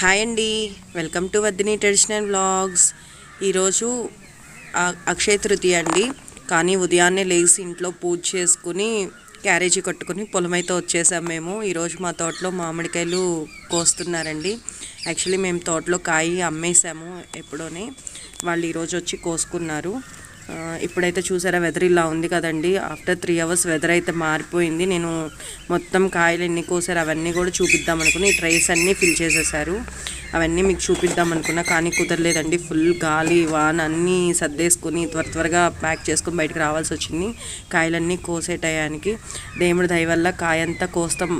Hi అండి. Welcome to Vaddini traditional vlogs. ఈరోజు అక్షయ తృతీయ అండి. కానీ ఉదయాన్నే లేచి ఇంట్లో పూజ చేసుకుని క్యారేజీ కట్టుకుని పొలమైతే వచ్చేసాం మేము. ఈరోజు మా తోటలో మామిడికాయలు కోస్తున్నారండి. యాక్చువల్లీ మేము తోటలో కాయి అమ్మేసాము ఎప్పుడోనే. వాళ్ళు ఈరోజు వచ్చి కోసుకున్నారు. ఇప్పుడైతే చూసారా వెదర్ ఇలా ఉంది కదండి. ఆఫ్టర్ త్రీ అవర్స్ వెదర్ అయితే మారిపోయింది. నేను మొత్తం కాయలు ఎన్ని కోసారు. అవన్నీ కూడా చూపిద్దాం అనుకుని ఈ ట్రైస్ అన్నీ ఫిల్ చేసేసారు. అవన్నీ మీకు చూపిద్దాం అనుకున్నా కానీ కుదరలేదండి. ఫుల్ గాలి వాన అన్నీ సర్దేసుకుని త్వర త్వరగా ప్యాక్ చేసుకుని బయటకు రావాల్సి వచ్చింది. కాయలన్నీ కోసే టయానికి దేవుడి దయ వల్ల కాయ అంతా కోస్తాం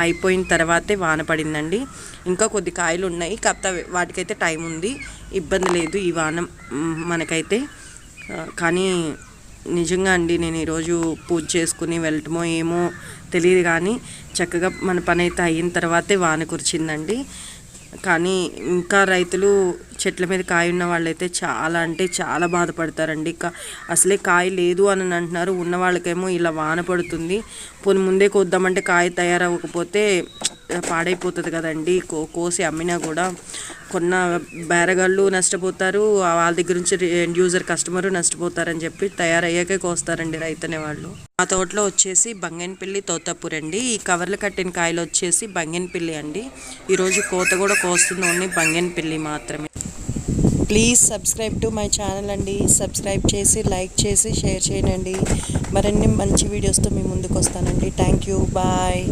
అయిపోయిన తర్వాతే వాన పడిందండి. ఇంకా కొద్ది కాయలు ఉన్నాయి కాకపోతే వాటికైతే టైం ఉంది. ఇబ్బంది లేదు. ఈ వాన మనకైతే కానీ నిజంగా అండి నేను ఈరోజు పూజ చేసుకుని వెళ్ళటమో ఏమో తెలియదు కానీ చక్కగా మన పని అయితే అయిన తర్వాతే వాన కురిచిందండి. కానీ ఇంకా రైతులు చెట్ల మీద కాయ ఉన్న వాళ్ళైతే చాలా అంటే చాలా బాధపడతారండి. కా అసలే కాయ లేదు అని అంటున్నారు. ఉన్న వాళ్ళకేమో ఇలా వాన పడుతుంది. పోనీ ముందే కోద్దామంటే కాయ తయారవ్వకపోతే పాడైపోతుంది కదండి. కో కోసి అమ్మినా కూడా కొన్న బేరగాళ్ళు నష్టపోతారు వాళ్ళ దగ్గర నుంచి ఎండ్ యూజర్ కస్టమరు నష్టపోతారని చెప్పి తయారయ్యాకే కోస్తారండి రైతనే వాళ్ళు. మా తోటలో వచ్చేసి బంగన్పల్లి తోతాపూర్ అండి. ఈ కవర్లు కట్టిన కాయలు వచ్చేసి బంగన్పల్లి అండి. ఈరోజు కోత కూడా కోస్తుంది ఓన్లీ బంగన్పల్లి మాత్రమే. Please subscribe to my channel అండి. సబ్స్క్రైబ్ చేసి లైక్ చేసి షేర్ చేయండి. మరిన్ని మంచి వీడియోస్తో మీ ముందుకు వస్తానండి థ్యాంక్ యూ. బాయ్.